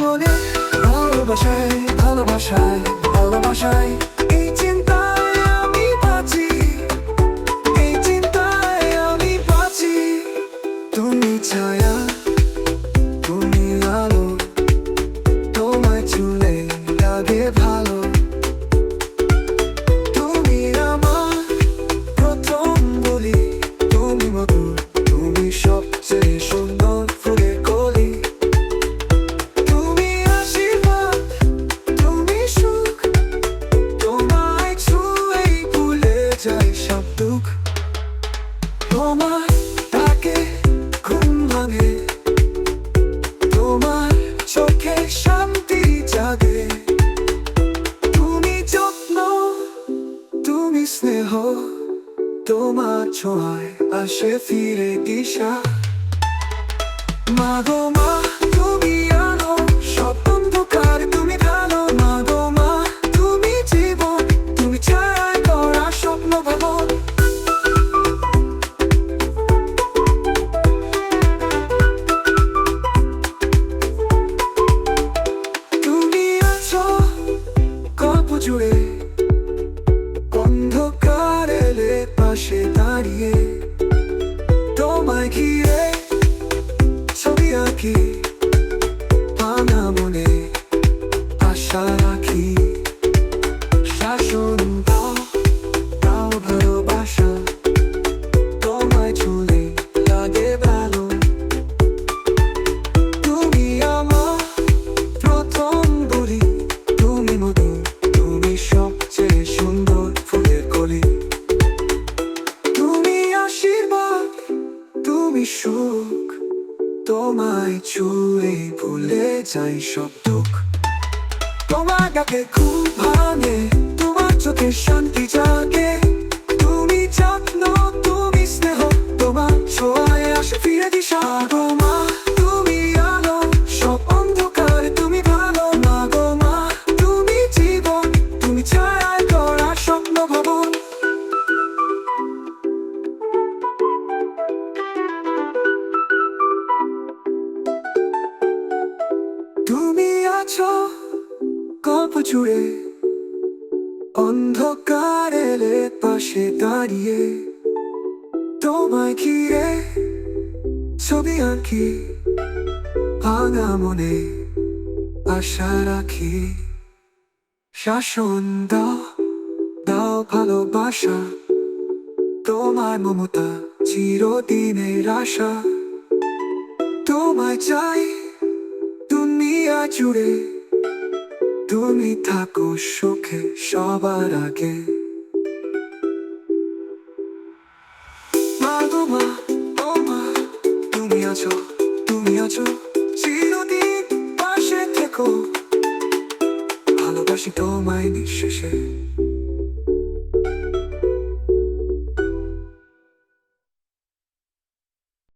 মনে ভালোবাসায় ভালোবাসায়। তোমার চোখে শান্তি তুমি যত্ন তুমি স্নেহ তোমার ছোঁয়ায় আসে ফিরে দিশা। মাগো মা পাশে দাঁড়িয়ে তোমায় ঘিরে ছবি আঁকি। তুমি সুখ, তোমায় চুলে ভুলে যাই সব দুঃখ। তোমার কাকে খুব ভাঙে, তোমার চোখে শান্তি জাগে। তুমি আছো গল্প জুড়ে অন্ধকার এলে পাশে দাঁড়িয়ে। তোমায় ঘিরে ছবি আঁকি, ভাঙা মনে আশা রাখি। শাসন দাও দাও ভালোবাসা, তোমার মমতা চিরদিনের আশা। তোমায় চাই দুনিয়া জুড়ে তুমি থাকো সুখে সবার আগে। মা গো মা, ও মা, তুমি আছো তুমি আছো, চিরদিন পাশে থেকো। ভালোবাসি তোমায় নিঃশেষে।